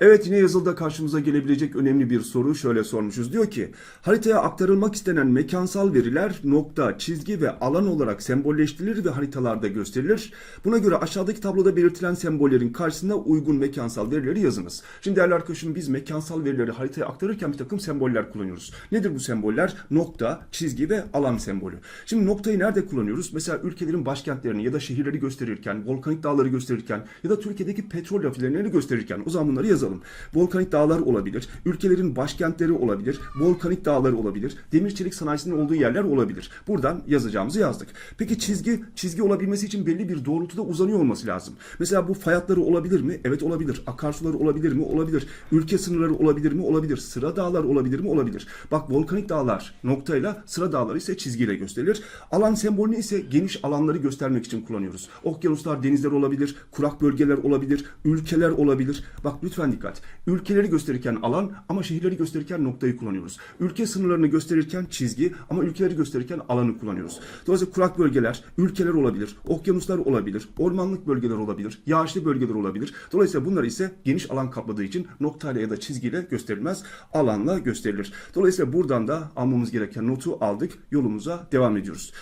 Evet yine yazılıda karşımıza gelebilecek önemli bir soru şöyle sormuşuz. Diyor ki haritaya aktarılmak istenen mekansal veriler nokta, çizgi ve alan olarak sembolleştirilir ve haritalarda gösterilir. Buna göre aşağıdaki tabloda belirtilen sembollerin karşısına uygun mekansal verileri yazınız. Şimdi değerli arkadaşım biz mekansal verileri haritaya aktarırken bir takım semboller kullanıyoruz. Nedir bu semboller? Nokta, çizgi ve alan sembolü. Şimdi noktayı nerede kullanıyoruz? Mesela ülkelerin başkentlerini ya da şehirleri gösterirken, volkanik dağları gösterirken ya da Türkiye'deki petrol rafinerilerini gösterirken o zaman bunları yazalım. Volkanik dağlar olabilir, ülkelerin başkentleri olabilir, volkanik dağlar olabilir, demir çelik sanayisinin olduğu yerler olabilir. Buradan yazacağımızı yazdık. Peki çizgi, çizgi olabilmesi için belli bir doğrultuda uzanıyor olması lazım. Mesela bu fay hatları olabilir mi? Evet olabilir. Akarsular olabilir mi? Olabilir. Ülke sınırları olabilir mi? Olabilir. Sıra dağlar olabilir mi? Olabilir. Bak volkanik dağlar noktayla, sıra dağları ise çizgiyle gösterilir. Alan sembolünü ise geniş alanları göstermek için kullanıyoruz. Okyanuslar, denizler olabilir, kurak bölgeler olabilir, ülkeler olabilir. Bak lütfen dikkat. Ülkeleri gösterirken alan ama şehirleri gösterirken noktayı kullanıyoruz. Ülke sınırlarını gösterirken çizgi ama ülkeleri gösterirken alanı kullanıyoruz. Dolayısıyla kurak bölgeler, ülkeler olabilir, okyanuslar olabilir, ormanlık bölgeler olabilir, yağışlı bölgeler olabilir. Dolayısıyla bunlar ise geniş alan kapladığı için noktayla ya da çizgiyle gösterilmez, alanla gösterilir. Dolayısıyla buradan da almamız gereken notu aldık, yolumuza devam ediyoruz.